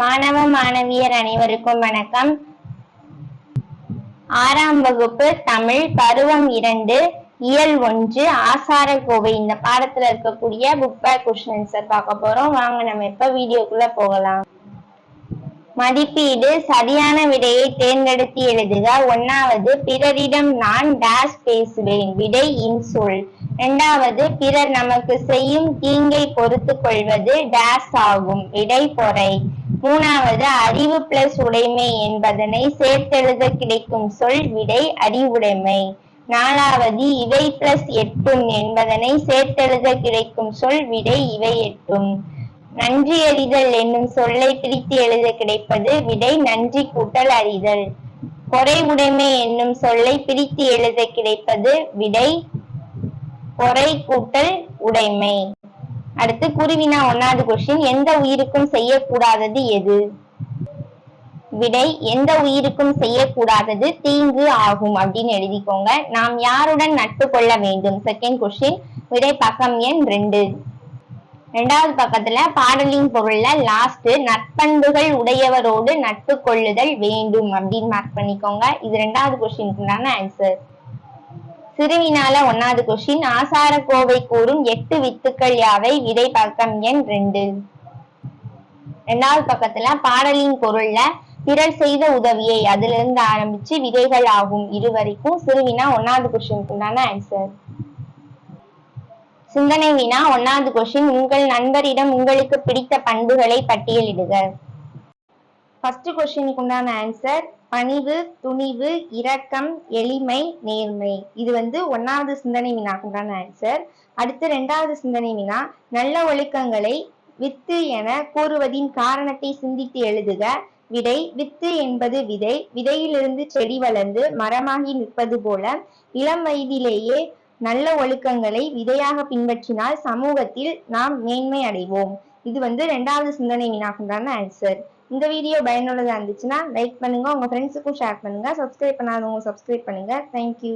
மாணவ மாணவியர் அனைவருக்கும் வணக்கம். ஆறாம் வகுப்பு தமிழ் பருவம் இரண்டு இயல் ஒன்று ஆசார கோவை இந்த பாடத்துல இருக்கக்கூடிய புக் பேக் கொஸ்டின் பார்க்க போறோம். வாங்க நம்ம இப்ப வீடியோக்குள்ள போகலாம். மதிப்பீடு சரியான விடையை தேர்ந்தெடுத்து எழுதுக. ஒன்னாவது பிறரிடம் நான் டேஷ் பேசுவேன். விடை இன்சொல். இரண்டாவது பிறர் நமக்கு செய்யும் தீங்கை பொறுத்து கொள்வது டேஷ் ஆகும். விடை பொறை. மூணாவது அறிவு பிளஸ் உடைமை என்பதனை சேர்த்தெழுத கிடைக்கும் சொல் விடை அறிவுடைமை நாலாவது இவை பிளஸ் எட்டும் என்பதனை சேர்த்தெழுத கிடைக்கும் சொல் விடை இவை எட்டும். நன்றி அறிதல் என்னும் சொல்லை பிரித்து எழுத கிடைப்பது விடை நன்றி கூட்டல் அறிதல். பொறை உடைமை என்னும் சொல்லை பிரித்து எழுத கிடைப்பது விடை பொறை கூட்டல் உடைமை. அடுத்து குருவினா ஒன்னாவது கொஸ்டின் எந்த உயிருக்கும் செய்யக்கூடாதது எது? விடை எந்த உயிருக்கும் செய்யக்கூடாதது தீங்கு ஆகும் அப்படின்னு எழுதிக்கோங்க. நாம் யாருடன் நட்பு கொள்ள வேண்டும்? செகண்ட் கொஸ்டின் விடை பக்கம் எண் ரெண்டு. ரெண்டாவது பக்கத்துல பாடலின் பொருள்ல லாஸ்ட் நற்பண்புகள் உடையவரோடு நட்பு கொள்ளுதல் வேண்டும் அப்படின்னு மார்க் பண்ணிக்கோங்க. இது ரெண்டாவது கொஸ்டினுக்குண்டான ஆன்சர் சிறுவினால ஒன்னாவது கொஸ்டின் ஆசார கோவை கூறும் எட்டு வித்துக்கள் யாவை? விதை பக்கம் எண் ரெண்டு. ரெண்டாவது பக்கத்துல பாடலின் பொருள்ல பிறர் செய்த உதவியை அதுல இருந்து ஆரம்பிச்சு விதைகள் ஆகும் இது வரைக்கும் சிறுவினா ஒன்னாவது கொஸ்டினுக்கு உண்டான ஆன்சர் சிந்தனை வினா ஒன்னாவது கொஸ்டின் உங்கள் நண்பரிடம் உங்களுக்கு பிடித்த பண்புகளை பட்டியலிடுக. ஃபர்ஸ்ட் கொஸ்டினுக்கு உண்டான ஆன்சர் பணிவு துணிவு இரக்கம் எளிமை நேர்மை. இது வந்து ஒன்னாவது சிந்தனை வினாக்கு உண்டான ஆன்சர் அடுத்து ரெண்டாவது சிந்தனை வினா நல்ல ஒழுக்கங்களை வித்து என கூறுவதின் காரணத்தை சிந்தித்து எழுதுக. விடை வித்து என்பது விதை. விதையிலிருந்து செடி வளர்ந்து மரமாகி நிற்பது போல இளம் வயதிலேயே நல்ல ஒழுக்கங்களை விதையாக பின்பற்றினால் சமூகத்தில் நாம் மேன்மை அடைவோம். இது வந்து ரெண்டாவது சிந்தனை வினாக்குண்டான ஆன்சர் இந்த வீடியோ பயனுள்ளதாக இருந்துச்சுன்னா லைக் பண்ணுங்கள் உங்கள் ஃப்ரெண்ட்ஸுக்கும் ஷேர் பண்ணுங்கள் சப்ஸ்கிரைப் பண்ணாதவங்க சப்ஸ்கிரைப் பண்ணுங்கள் தேங்க்யூ